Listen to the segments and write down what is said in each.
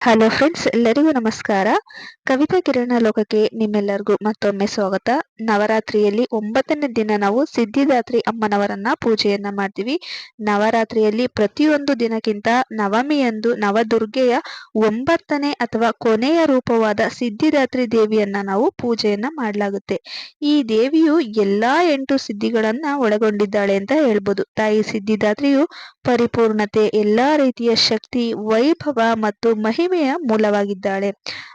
Hello friends ಎಲ್ಲರಿಗೂ ನಮಸ್ಕಾರ. ಕವಿತಾ ಕಿರಣ ಲೋಕಕ್ಕೆ ನಿಮ್ಮೆಲ್ಲರಿಗೂ ಮತ್ತೊಮ್ಮೆ ಸ್ವಾಗತ. ನವರಾತ್ರಿಯಲ್ಲಿ ಒಂಬತ್ತನೇ ದಿನ ನಾವು ಸಿದ್ಧಿದಾತ್ರಿ ಅಮ್ಮನವರನ್ನ ಪೂಜೆಯನ್ನ ಮಾಡ್ತೀವಿ. ನವರಾತ್ರಿಯಲ್ಲಿ ಪ್ರತಿಯೊಂದು ದಿನಕ್ಕಿಂತ ನವಮಿಯಂದು ನವದುರ್ಗೆಯ ಒಂಬತ್ತನೇ ಅಥವಾ ಕೊನೆಯ ರೂಪವಾದ ಸಿದ್ಧಿದಾತ್ರಿ ದೇವಿಯನ್ನ ನಾವು ಪೂಜೆಯನ್ನ ಮಾಡಲಾಗುತ್ತೆ. ಈ ದೇವಿಯು ಎಲ್ಲಾ ಎಂಟು ಸಿದ್ಧಿಗಳನ್ನ ಒಳಗೊಂಡಿದ್ದಾಳೆ ಅಂತ ಹೇಳ್ಬೋದು. ತಾಯಿ ಸಿದ್ಧಿದಾತ್ರಿಯು ಪರಿಪೂರ್ಣತೆ, ಎಲ್ಲಾ ರೀತಿಯ ಶಕ್ತಿ, ವೈಭವ ಮತ್ತು ಮಹಿಮೆಯ ಮೂಲವಾಗಿದ್ದಾಳೆ.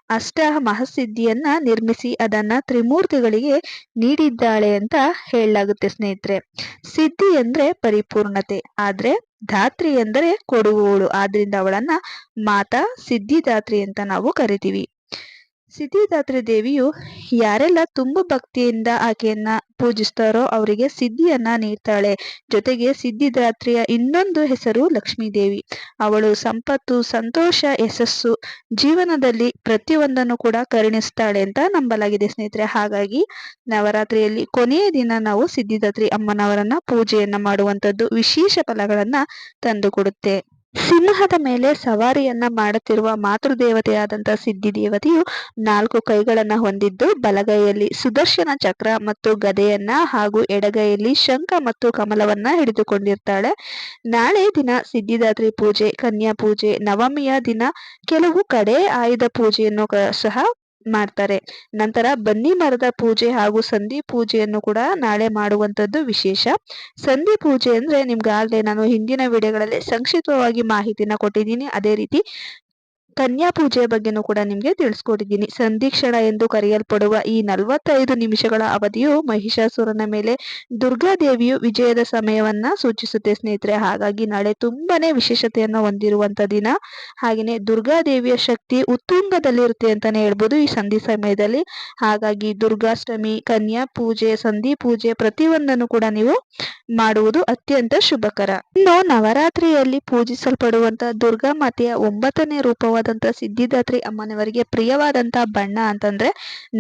ಅಷ್ಟ ಮಹಸಿದ್ಧಿಯನ್ನ ನಿರ್ಮಿಸಿ ಅದನ್ನ ತ್ರಿಮೂರ್ತಿಗಳಿಗೆ ನೀಡಿದ್ದಾಳೆ ಅಂತ ಹೇಳಲಾಗುತ್ತೆ ಸ್ನೇಹಿತರೆ. ಸಿದ್ಧಿ ಅಂದ್ರೆ ಪರಿಪೂರ್ಣತೆ, ಆದ್ರೆ ಧಾತ್ರಿ ಎಂದರೆ ಕೊಡುವವಳು ಆದ್ರಿಂದ ಅವಳನ್ನ ಮಾತಾ ಸಿದ್ಧಿದಾತ್ರಿ ಅಂತ ನಾವು ಕರಿತೀವಿ. ಸಿದ್ಧಿದಾತ್ರಿ ದೇವಿಯು ಯಾರೆಲ್ಲ ತುಂಬ ಭಕ್ತಿಯಿಂದ ಆಕೆಯನ್ನ ಪೂಜಿಸ್ತಾರೋ ಅವರಿಗೆ ಸಿದ್ಧಿಯನ್ನ ನೀಡ್ತಾಳೆ. ಜೊತೆಗೆ ಸಿದ್ಧಿದಾತ್ರಿಯ ಇನ್ನೊಂದು ಹೆಸರು ಲಕ್ಷ್ಮೀದೇವಿ. ಅವಳು ಸಂಪತ್ತು, ಸಂತೋಷ, ಯಶಸ್ಸು, ಜೀವನದಲ್ಲಿ ಪ್ರತಿಯೊಂದನ್ನು ಕೂಡ ಕರುಣಿಸ್ತಾಳೆ ಅಂತ ನಂಬಲಾಗಿದೆ ಸ್ನೇಹಿತರೆ. ಹಾಗಾಗಿ ನವರಾತ್ರಿಯಲ್ಲಿ ಕೊನೆಯ ದಿನ ನಾವು ಸಿದ್ಧಿದಾತ್ರಿ ಅಮ್ಮನವರನ್ನ ಪೂಜೆಯನ್ನ ಮಾಡುವಂತದ್ದು ವಿಶೇಷ ಫಲಗಳನ್ನ ತಂದುಕೊಡುತ್ತೆ. ಸಿಂಹದ ಮೇಲೆ ಸವಾರಿಯನ್ನ ಮಾಡುತ್ತಿರುವ ಮಾತೃದೇವತೆಯಾದಂತ ಸಿದ್ಧಿ ದೇವತೆಯು ನಾಲ್ಕು ಕೈಗಳನ್ನ ಹೊಂದಿದ್ದು, ಬಲಗೈಯಲ್ಲಿ ಸುದರ್ಶನ ಚಕ್ರ ಮತ್ತು ಗದೆಯನ್ನ ಹಾಗೂ ಎಡಗೈಯಲ್ಲಿ ಶಂಖ ಮತ್ತು ಕಮಲವನ್ನ ಹಿಡಿದುಕೊಂಡಿರ್ತಾಳೆ. ನಾಳೆ ದಿನ ಸಿದ್ಧಿದಾತ್ರಿ ಪೂಜೆ, ಕನ್ಯಾ ಪೂಜೆ, ನವಮಿಯ ದಿನ, ಕೆಲವು ಕಡೆ ಆಯುಧ ಪೂಜೆಯನ್ನು ಸಹ ಮಾಡ್ತಾರೆ. ನಂತರ ಬನ್ನಿ ಮರದ ಪೂಜೆ ಹಾಗೂ ಸಂಧಿ ಪೂಜೆಯನ್ನು ಕೂಡ ನಾಳೆ ಮಾಡುವಂತದ್ದು ವಿಶೇಷ. ಸಂಧಿ ಪೂಜೆ ಅಂದ್ರೆ ನಿಮ್ಗಾಗ್ಲೇ ನಾನು ಹಿಂದಿನ ವಿಡಿಯೋಗಳಲ್ಲಿ ಸಂಕ್ಷಿಪ್ತವಾಗಿ ಮಾಹಿತಿನ ಕೊಟ್ಟಿದ್ದೀನಿ. ಅದೇ ರೀತಿ ಕನ್ಯಾ ಪೂಜೆಯ ಬಗ್ಗೆನೂ ಕೂಡ ನಿಮಗೆ ತಿಳಿಸ್ಕೊಟ್ಟಿದ್ದೀನಿ. ಸಂಧಿಕ್ಷಣ ಎಂದು ಕರೆಯಲ್ಪಡುವ ಈ ನಲವತ್ತೈದು ನಿಮಿಷಗಳ ಅವಧಿಯು ಮಹಿಷಾಸುರನ ಮೇಲೆ ದುರ್ಗಾದೇವಿಯು ವಿಜಯದ ಸಮಯವನ್ನ ಸೂಚಿಸುತ್ತೆ ಸ್ನೇಹಿತರೆ. ಹಾಗಾಗಿ ನಾಳೆ ತುಂಬಾನೇ ವಿಶೇಷತೆಯನ್ನು ಹೊಂದಿರುವಂತ ದಿನ. ಹಾಗೆಯೇ ದುರ್ಗಾದೇವಿಯ ಶಕ್ತಿ ಉತ್ತುಂಗದಲ್ಲಿರುತ್ತೆ ಅಂತಾನೆ ಹೇಳ್ಬೋದು ಈ ಸಂಧಿ ಸಮಯದಲ್ಲಿ. ಹಾಗಾಗಿ ದುರ್ಗಾಷ್ಟಮಿ, ಕನ್ಯಾ ಪೂಜೆ, ಸಂಧಿ ಪೂಜೆ ಪ್ರತಿಯೊಂದನ್ನು ಕೂಡ ನೀವು ಮಾಡುವುದು ಅತ್ಯಂತ ಶುಭಕರ. ಇನ್ನು ನವರಾತ್ರಿಯಲ್ಲಿ ಪೂಜಿಸಲ್ಪಡುವಂತ ದುರ್ಗಾ ಮಾತೆಯ ಒಂಬತ್ತನೇ ರೂಪವಾದ ಆದಂತ ಸಿದ್ಧಿದಾತ್ರಿ ಅಮ್ಮನವರಿಗೆ ಪ್ರಿಯವಾದಂತ ಬಣ್ಣ ಅಂತಂದ್ರೆ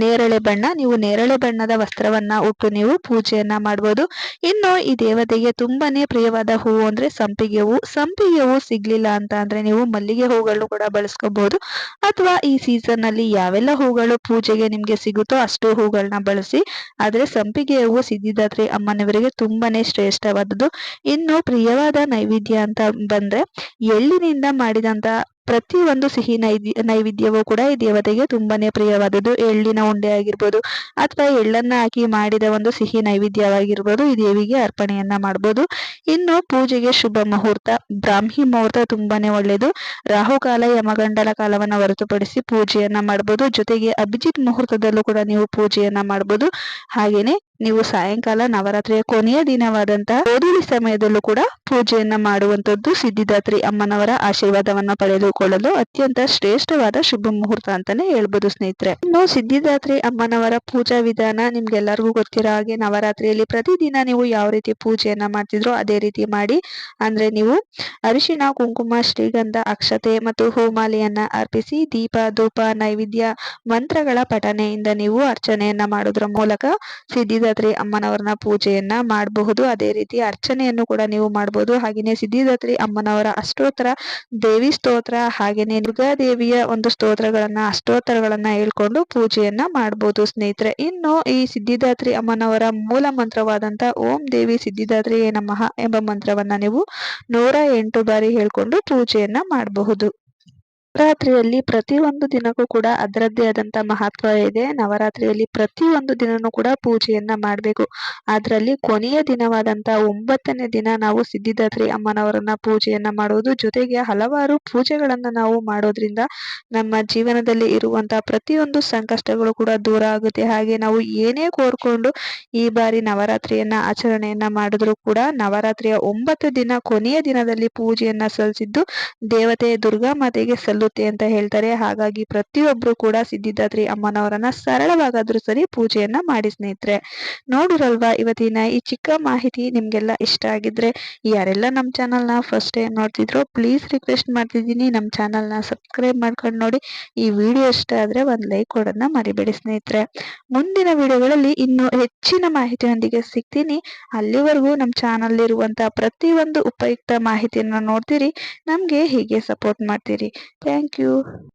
ನೇರಳೆ ಬಣ್ಣ. ನೀವು ನೇರಳೆ ಬಣ್ಣದ ವಸ್ತ್ರವನ್ನ ಉಟ್ಟು ನೀವು ಪೂಜೆಯನ್ನ ಮಾಡ್ಬೋದು. ಇನ್ನು ಈ ದೇವತೆಗೆ ತುಂಬಾನೇ ಪ್ರಿಯವಾದ ಹೂವು ಅಂದ್ರೆ ಸಂಪಿಗೆ ಹೂವು ಸಂಪಿಗೆ ಹೂವು ಸಿಗ್ಲಿಲ್ಲ ಅಂತ ಅಂದ್ರೆ ನೀವು ಮಲ್ಲಿಗೆ ಹೂಗಳನ್ನು ಕೂಡ ಬಳಸ್ಕೋಬಹುದು ಅಥವಾ ಈ ಸೀಸನ್ ಅಲ್ಲಿ ಯಾವೆಲ್ಲ ಹೂಗಳು ಪೂಜೆಗೆ ನಿಮ್ಗೆ ಸಿಗುತ್ತೋ ಅಷ್ಟು ಹೂಗಳನ್ನ ಬಳಸಿ. ಆದ್ರೆ ಸಂಪಿಗೆ ಹೂವು ಸಿದ್ಧಿದಾತ್ರಿ ಅಮ್ಮನವರಿಗೆ ತುಂಬಾನೇ ಶ್ರೇಷ್ಠವಾದದ್ದು. ಇನ್ನು ಪ್ರಿಯವಾದ ನೈವೇದ್ಯ ಅಂತ ಬಂದ್ರೆ ಎಳ್ಳಿನಿಂದ ಮಾಡಿದಂತ ಪ್ರತಿ ಒಂದು ಸಿಹಿ ನೈದ್ಯ ನೈವೇದ್ಯವೂ ಕೂಡ ಈ ದೇವತೆಗೆ ತುಂಬಾನೇ ಪ್ರಿಯವಾದದ್ದು. ಎಳ್ಳಿನ ಉಂಡೆ ಆಗಿರ್ಬೋದು ಅಥವಾ ಎಳ್ಳನ್ನ ಹಾಕಿ ಮಾಡಿದ ಒಂದು ಸಿಹಿ ನೈವೇದ್ಯವಾಗಿರ್ಬೋದು ಈ ದೇವಿಗೆ ಅರ್ಪಣೆಯನ್ನ ಮಾಡ್ಬೋದು. ಇನ್ನು ಪೂಜೆಗೆ ಶುಭ ಮುಹೂರ್ತ, ಬ್ರಾಹ್ಮಿ ಮುಹೂರ್ತ ತುಂಬಾನೇ ಒಳ್ಳೆಯದು. ರಾಹುಕಾಲ ಯಮಗಂಡಲ ಕಾಲವನ್ನ ಹೊರತುಪಡಿಸಿ ಪೂಜೆಯನ್ನ ಮಾಡ್ಬೋದು. ಜೊತೆಗೆ ಅಭಿಜಿತ್ ಮುಹೂರ್ತದಲ್ಲೂ ಕೂಡ ನೀವು ಪೂಜೆಯನ್ನ ಮಾಡ್ಬೋದು. ಹಾಗೇನೆ ನೀವು ಸಾಯಂಕಾಲ ನವರಾತ್ರಿಯ ಕೊನೆಯ ದಿನವಾದಂತಹ ಓದುಳಿ ಸಮಯದಲ್ಲೂ ಕೂಡ ಪೂಜೆಯನ್ನ ಮಾಡುವಂತದ್ದು ಸಿದ್ಧಿದಾತ್ರಿ ಅಮ್ಮನವರ ಆಶೀರ್ವಾದವನ್ನ ಪಡೆದುಕೊಳ್ಳಲು ಅತ್ಯಂತ ಶ್ರೇಷ್ಠವಾದ ಶುಭ ಮುಹೂರ್ತ ಅಂತಾನೆ ಹೇಳ್ಬೋದು ಸ್ನೇಹಿತರೆ. ಇನ್ನು ಸಿದ್ಧಿದಾತ್ರಿ ಅಮ್ಮನವರ ಪೂಜಾ ವಿಧಾನ ನಿಮ್ಗೆಲ್ಲರಿಗೂ ಗೊತ್ತಿರೋ ಹಾಗೆ ನವರಾತ್ರಿಯಲ್ಲಿ ಪ್ರತಿದಿನ ನೀವು ಯಾವ ರೀತಿ ಪೂಜೆಯನ್ನ ಮಾಡ್ತಿದ್ರೋ ಅದೇ ರೀತಿ ಮಾಡಿ. ಅಂದ್ರೆ ನೀವು ಅರಿಶಿನ, ಕುಂಕುಮ, ಶ್ರೀಗಂಧ, ಅಕ್ಷತೆ ಮತ್ತು ಹೂಮಾಲೆಯನ್ನ ಅರ್ಪಿಸಿ ದೀಪ, ಧೂಪ, ನೈವೇದ್ಯ, ಮಂತ್ರಗಳ ಪಠನೆಯಿಂದ ನೀವು ಅರ್ಚನೆಯನ್ನ ಮಾಡೋದ್ರ ಮೂಲಕ ಸಿದ್ಧಿ ಸಿದ್ಧಿದಾತ್ರಿ ಅಮ್ಮನವರನ್ನ ಪೂಜೆಯನ್ನ ಮಾಡಬಹುದು. ಅದೇ ರೀತಿ ಅರ್ಚನೆಯನ್ನು ಕೂಡ ನೀವು ಮಾಡಬಹುದು ಹಾಗೆಯೇ ಸಿದ್ಧಿದಾತ್ರಿ ಅಮ್ಮನವರ ಅಷ್ಟೋತ್ತರ, ದೇವಿ ಸ್ತೋತ್ರ ಹಾಗೆಯೇ ದುರ್ಗಾದೇವಿಯ ಒಂದು ಸ್ತೋತ್ರಗಳನ್ನ, ಅಷ್ಟೋತ್ತರಗಳನ್ನ ಹೇಳ್ಕೊಂಡು ಪೂಜೆಯನ್ನ ಮಾಡಬಹುದು ಸ್ನೇಹಿತರೆ. ಇನ್ನು ಈ ಸಿದ್ಧಿದಾತ್ರಿ ಅಮ್ಮನವರ ಮೂಲ ಮಂತ್ರವಾದಂತ ಓಂ ದೇವಿ ಸಿದ್ಧಿದಾತ್ರಿಯೇ ನಮಃ ಎಂಬ ಮಂತ್ರವನ್ನ ನೀವು ನೂರ ಎಂಟು ಬಾರಿ ಹೇಳ್ಕೊಂಡು ಪೂಜೆಯನ್ನ ಮಾಡಬಹುದು. ನವರಾತ್ರಿಯಲ್ಲಿ ಪ್ರತಿಯೊಂದು ದಿನಕ್ಕೂ ಕೂಡ ಅದರದ್ದೇ ಆದಂತ ಮಹತ್ವ ಇದೆ. ನವರಾತ್ರಿಯಲ್ಲಿ ಪ್ರತಿಯೊಂದು ದಿನನೂ ಕೂಡ ಪೂಜೆಯನ್ನ ಮಾಡಬೇಕು. ಅದರಲ್ಲಿ ಕೊನೆಯ ದಿನವಾದಂತ ಒಂಬತ್ತನೇ ದಿನ ನಾವು ಸಿದ್ಧಿದಾತ್ರಿ ಅಮ್ಮನವರನ್ನ ಪೂಜೆಯನ್ನ ಮಾಡುವುದು ಜೊತೆಗೆ ಹಲವಾರು ಪೂಜೆಗಳನ್ನ ನಾವು ಮಾಡೋದ್ರಿಂದ ನಮ್ಮ ಜೀವನದಲ್ಲಿ ಇರುವಂತಹ ಪ್ರತಿಯೊಂದು ಸಂಕಷ್ಟಗಳು ಕೂಡ ದೂರ ಆಗುತ್ತೆ. ಹಾಗೆ ನಾವು ಏನೇ ಕೋರ್ಕೊಂಡು ಈ ಬಾರಿ ನವರಾತ್ರಿಯನ್ನ ಆಚರಣೆಯನ್ನ ಮಾಡಿದ್ರು ಕೂಡ ನವರಾತ್ರಿಯ ಒಂಬತ್ತು ದಿನ ಕೊನೆಯ ದಿನದಲ್ಲಿ ಪೂಜೆಯನ್ನ ಸಲ್ಲಿಸಿದ್ದು ದೇವತೆ ದುರ್ಗಾ ಮಾತೆಗೆ ಸಲ್ಲು ಅಂತ ಹೇಳ್ತಾರೆ. ಹಾಗಾಗಿ ಪ್ರತಿಯೊಬ್ರು ಕೂಡ ಸಿದ್ಧಿದಾತ್ರಿ ಅಮ್ಮನವರನ್ನ ಸರಳವಾಗಾದ್ರೂ ಸರಿ ಪೂಜೆಯನ್ನ ಮಾಡಿ ಸ್ನೇಹಿತರೆ. ನೋಡಿರಲ್ವಾ ಇವತ್ತಿನ ಈ ಚಿಕ್ಕ ಮಾಹಿತಿ ನಿಮ್ಗೆಲ್ಲ ಇಷ್ಟ ಆಗಿದ್ರೆ ಯಾರೆಲ್ಲ ನಮ್ಮ ಚಾನಲ್ನ ಫಸ್ಟ್ ಟೈಮ್ ನೋಡ್ತಿದ್ರು ಪ್ಲೀಸ್ ರಿಕ್ವೆಸ್ಟ್ ಮಾಡ್ತಿದ್ದೀನಿ. ನಮ್ಮ ಚಾನಲ್ನ ಸಬ್ಸ್ಕ್ರೈಬ್ ಮಾಡ್ಕೊಂಡು ನೋಡಿ. ಈ ವಿಡಿಯೋ ಇಷ್ಟ ಆದ್ರೆ ಒಂದು ಲೈಕ್ ಕೊಡೋದನ್ನ ಮರಿಬೇಡಿ ಸ್ನೇಹಿತರೆ. ಮುಂದಿನ ವಿಡಿಯೋಗಳಲ್ಲಿ ಇನ್ನೂ ಹೆಚ್ಚಿನ ಮಾಹಿತಿಯೊಂದಿಗೆ ಸಿಗ್ತೀನಿ. ಅಲ್ಲಿವರೆಗೂ ನಮ್ಮ ಚಾನಲ್ ಇರುವಂತ ಪ್ರತಿಯೊಂದು ಉಪಯುಕ್ತ ಮಾಹಿತಿಯನ್ನ ನೋಡ್ತೀರಿ. ನಮ್ಗೆ ಹೀಗೆ ಸಪೋರ್ಟ್ ಮಾಡ್ತೀರಿ. Thank you.